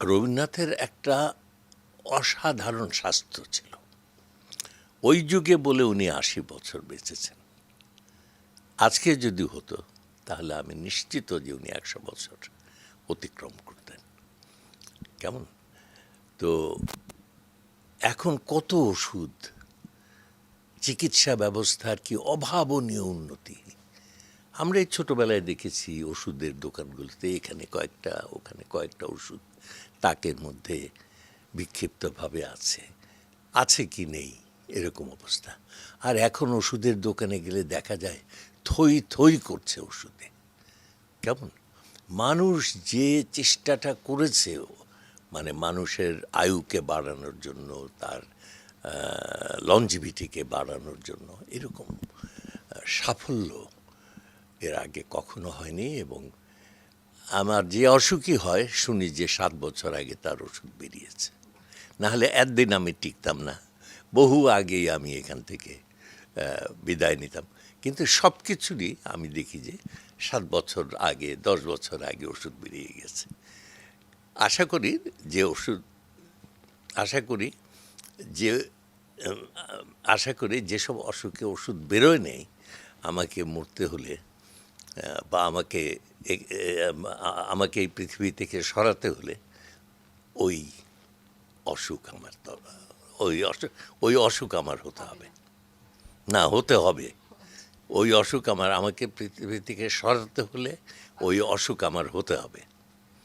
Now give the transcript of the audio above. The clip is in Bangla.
রবীন্দ্রনাথের একটা অসাধারণ স্বাস্থ্য ছিল। ওই যুগে বলে উনি আশি বছর বেঁচেছেন। আজকে যদি হতো, তাহলে আমি নিশ্চিত যে উনি একশো বছর অতিক্রম করতেন। কেমন? তো এখন কত ওষুধ, চিকিৎসা ব্যবস্থার কি অভাবনীয় উন্নতি? আমরা এই ছোটোবেলায় দেখেছি ওষুধের দোকানগুলোতে এখানে কয়েকটা, ওখানে কয়েকটা ওষুধ তাকের মধ্যে বিক্ষিপ্তভাবে আছে। আছে কি নেই? এরকম অবস্থা। আর এখন ওষুধের দোকানে গেলে দেখা যায় থই থই করছে ওষুধে। কেমন? মানুষ যে চেষ্টাটা করেছে মানে মানুষের আয়ুকে বাড়ানোর জন্য, তার লঞ্জিভিটিকে বাড়ানোর জন্য এরকম সাফল্য এর আগে কখনো হয়নি এবং আমার যে অসুখই হয়, শুনি যে সাত বছর আগে তার ওষুধ বেরিয়েছে। নাহলে একদিন আমি টিকতাম না। বহু আগেই আমি এখান থেকে বিদায় নিতাম। কিন্তু সব কিছুরই আমি দেখি যে সাত বছর আগে, দশ বছর আগে ওষুধ বেরিয়ে গেছে। আশা করি যে ওষুধ, আশা করি যে আশা করি যেসব অসুখে ওষুধ বেরোয় নেই, আমাকে মরতে হলে বা আমাকে আমাকে এই পৃথিবী থেকে সরাতে হলে ওই অসুখ আমার ওই অসুখ ওই অসুখ আমার হতে হবে। না হতে হবে। ওই অসুখ আমার আমাকে পৃথিবী থেকে সরাতে হলে ওই অসুখ আমার হতে হবে।